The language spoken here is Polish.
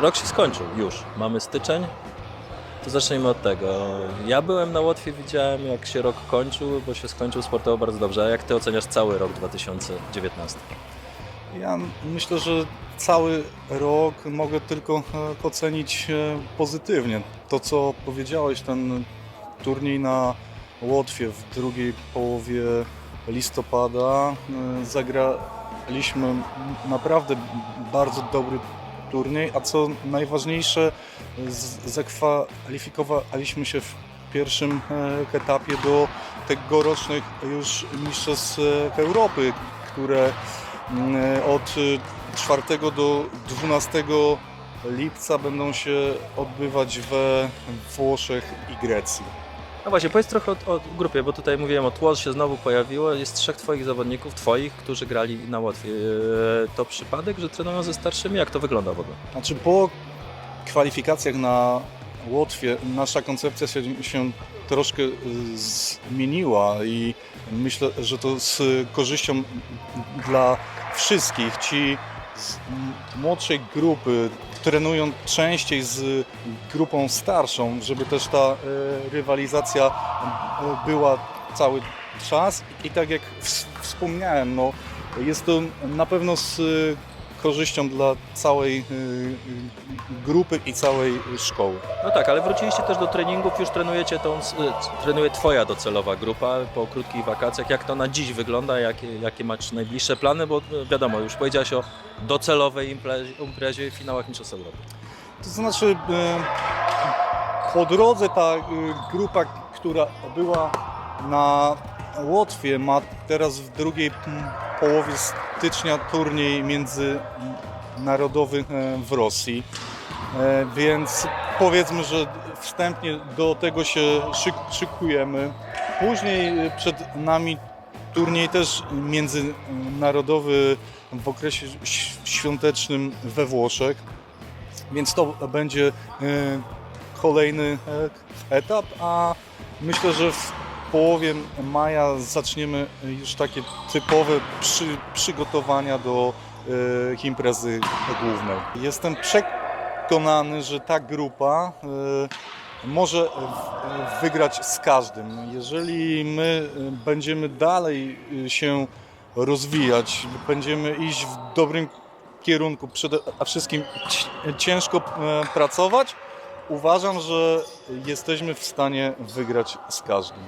rok się skończył już. Mamy styczeń. To zacznijmy od tego. Ja byłem na Łotwie, widziałem jak się rok kończył, bo się skończył sportowo bardzo dobrze. A jak ty oceniasz cały rok 2019? Ja myślę, że cały rok mogę tylko e, ocenić e, pozytywnie. To, co powiedziałeś, ten turniej na Łotwie w drugiej połowie listopada, e, zagraliśmy naprawdę bardzo dobry turniej, a co najważniejsze, zakwalifikowaliśmy się w pierwszym e, etapie do tegorocznych już Mistrzostw e, Europy, które Mm, Od y, 4 do 12 lipca będą się odbywać we Włoszech i Grecji. No właśnie, powiedz trochę o, o grupie, bo tutaj mówiłem o tło się znowu pojawiło. Jest trzech twoich zawodników, twoich, którzy grali na Łotwie. Eee, To przypadek, że trenują ze starszymi? Jak to wygląda w ogóle? Znaczy po kwalifikacjach na Łotwie nasza koncepcja się, się troszkę y, zmieniła i myślę, że to z korzyścią dla wszystkich. Ci z młodszej grupy trenują częściej z grupą starszą, żeby też ta y, rywalizacja y, była cały czas. I tak jak ws- wspomniałem, no, jest to na pewno z korzyścią dla całej y, y, grupy i całej szkoły. No tak, ale wróciliście też do treningów, już trenujecie tą, trenuje twoja docelowa grupa po krótkich wakacjach. Jak to na dziś wygląda? Jakie, jakie masz najbliższe plany? Bo e, wiadomo, już powiedziałeś o docelowej imprezie, imprezie finałach Mistrzostw Europy. To znaczy y, po drodze ta grupa, która była na Łotwie ma teraz w drugiej mm, połowie stycznia turniej międzynarodowy e, w Rosji. E, Więc powiedzmy, że wstępnie do tego się szyk- szykujemy. Później y, przed nami turniej też międzynarodowy w okresie świątecznym we Włoszech. Więc to będzie e, kolejny e, etap, a myślę, że w połowie maja zaczniemy już takie typowe przy, przygotowania do e, imprezy głównej. Jestem przekonany, że ta grupa e, może w- wygrać z każdym. Jeżeli my e, będziemy dalej e, się rozwijać, będziemy iść w dobrym kierunku, przede wszystkim ci- ciężko pracować, uważam, że jesteśmy w stanie wygrać z każdym.